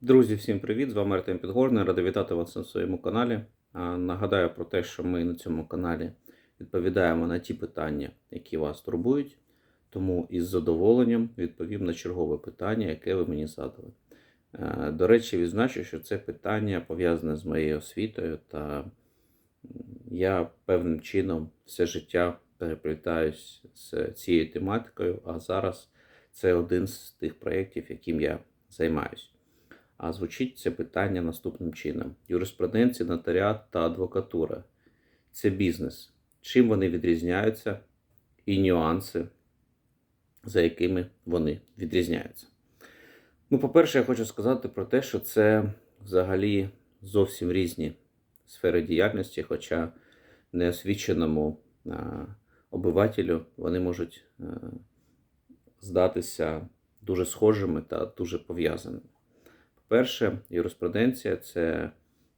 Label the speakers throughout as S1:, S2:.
S1: Друзі, всім привіт! З вами Артем Підгорний. Радий вітати вас на своєму каналі. Нагадаю про те, що ми на цьому каналі відповідаємо на ті питання, які вас турбують. Тому із задоволенням відповім на чергове питання, яке ви мені задали. До речі, відзначу, що це питання пов'язане з моєю освітою, та я певним чином все життя переплітаюсь з цією тематикою, а зараз це один з тих проєктів, яким я займаюсь. А звучить це питання наступним чином: юриспруденція, нотаріат та адвокатура це бізнес. Чим вони відрізняються і нюанси, за якими вони відрізняються. Ну, по-перше, я хочу сказати про те, що це взагалі зовсім різні сфери діяльності, хоча неосвіченому обивателю вони можуть а, здатися дуже схожими та дуже пов'язаними. Перше, юриспруденція це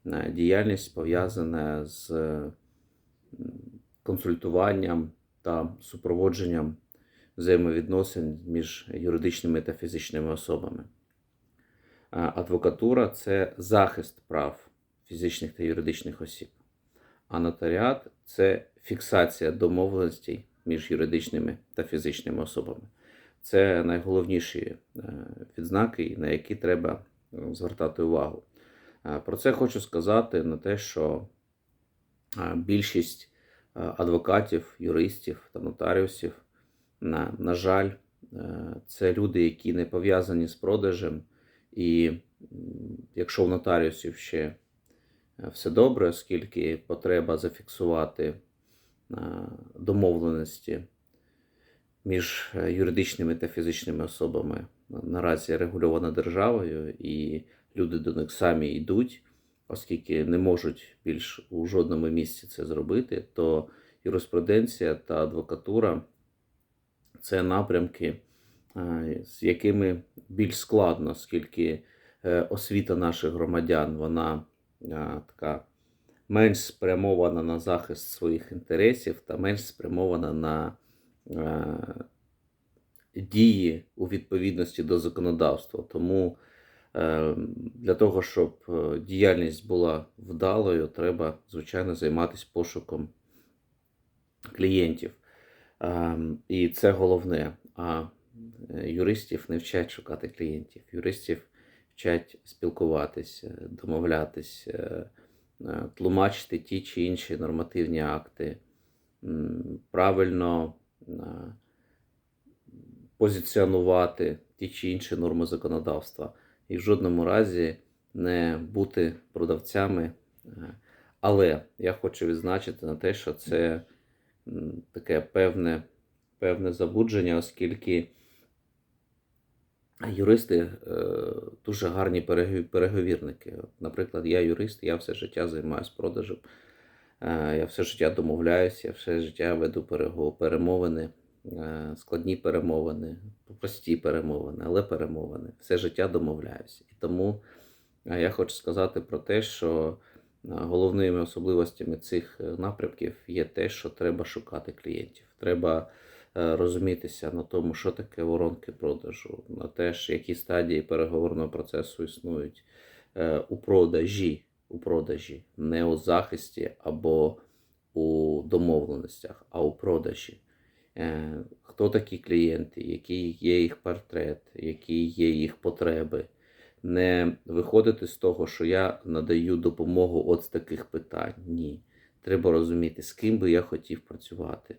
S1: е, діяльність пов'язана з консультуванням та супроводженням взаємовідносин між юридичними та фізичними особами. Адвокатура це захист прав фізичних та юридичних осіб. А нотаріат це фіксація домовленостей між юридичними та фізичними особами. Це найголовніші е, відзнаки, на які треба е, звертати увагу. Е, Про це хочу сказати на те, що е, більшість е, адвокатів, юристів та нотаріусів, на, на жаль, це люди, які не пов'язані з продажем. І якщо в нотаріусів ще все добре, оскільки потреба зафіксувати домовленості між юридичними та фізичними особами наразі регульована державою, і люди до них самі йдуть, оскільки не можуть більш у жодному місці це зробити, то юриспруденція та адвокатура це напрямки, е, з якими більш складно, оскільки е, освіта наших громадян вона е, така менш спрямована на захист своїх інтересів та менш спрямована на дії у відповідності до законодавства. Тому е, для того, щоб е, діяльність була вдалою, треба, звичайно, займатися пошуком клієнтів. Е, І це головне. А юристів не вчать шукати клієнтів. Юристів вчать спілкуватися, домовлятись, е, тлумачити ті чи інші нормативні акти, правильно позиціонувати ті чи інші норми законодавства і в жодному разі не бути продавцями. Е, Але я хочу відзначити на те, що це таке певне, певне забудження, оскільки юристи е, дуже гарні переговірники. Наприклад, я юрист, я все життя займаюся продажем, е, я все життя домовляюся, я все життя веду перемовини, складні перемовини, прості перемовини, але перемовини. Все життя домовляюся. І тому е, я хочу сказати про те, що е, головними особливостями цих е, напрямків є те, що треба шукати клієнтів. Треба е, розумітися на тому, що таке воронки продажу, на те, які стадії переговорного процесу існують е, у продажі, у продажі, не у захисті або у домовленостях, а у продажі. Е, Хто такі клієнти, який є їх портрет, які є їх потреби. Не виходити з того, що я надаю допомогу от з таких питань. Ні. Треба розуміти, з ким би я хотів працювати,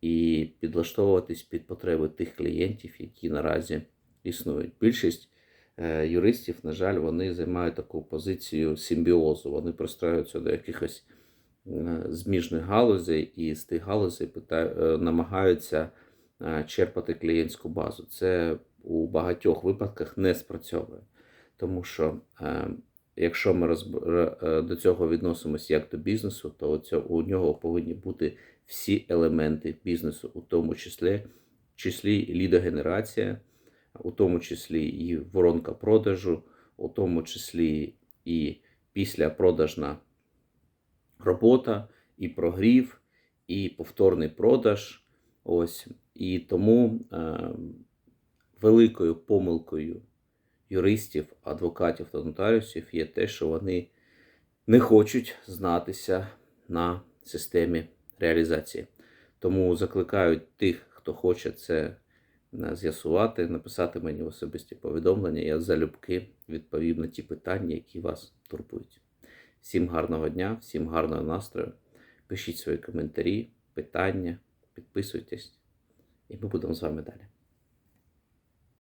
S1: і підлаштовуватись під потреби тих клієнтів, які наразі існують. Більшість е, юристів, на жаль, вони займають таку позицію симбіозу. Вони пристраюються до якихось зміжних галузей, і з тих галузей е, намагаються е, черпати клієнтську базу. Це у багатьох випадках не спрацьовує. Тому що е, якщо ми е, до цього відносимося як до бізнесу, то у нього повинні бути всі елементи бізнесу, у тому числі, числі лідогенерація, у тому числі і воронка продажу, у тому числі і післяпродажна робота, і прогрів, і повторний продаж. Ось. І тому е, великою помилкою юристів, адвокатів та нотаріусів є те, що вони не хочуть знатися на системі реалізації. Тому закликаю тих, хто хоче це е, з'ясувати, написати мені особисті повідомлення. Я залюбки відповім на ті питання, які вас турбують. Всім гарного дня, всім гарного настрою. Пишіть свої коментарі, питання, підписуйтесь, і ми будемо з вами далі.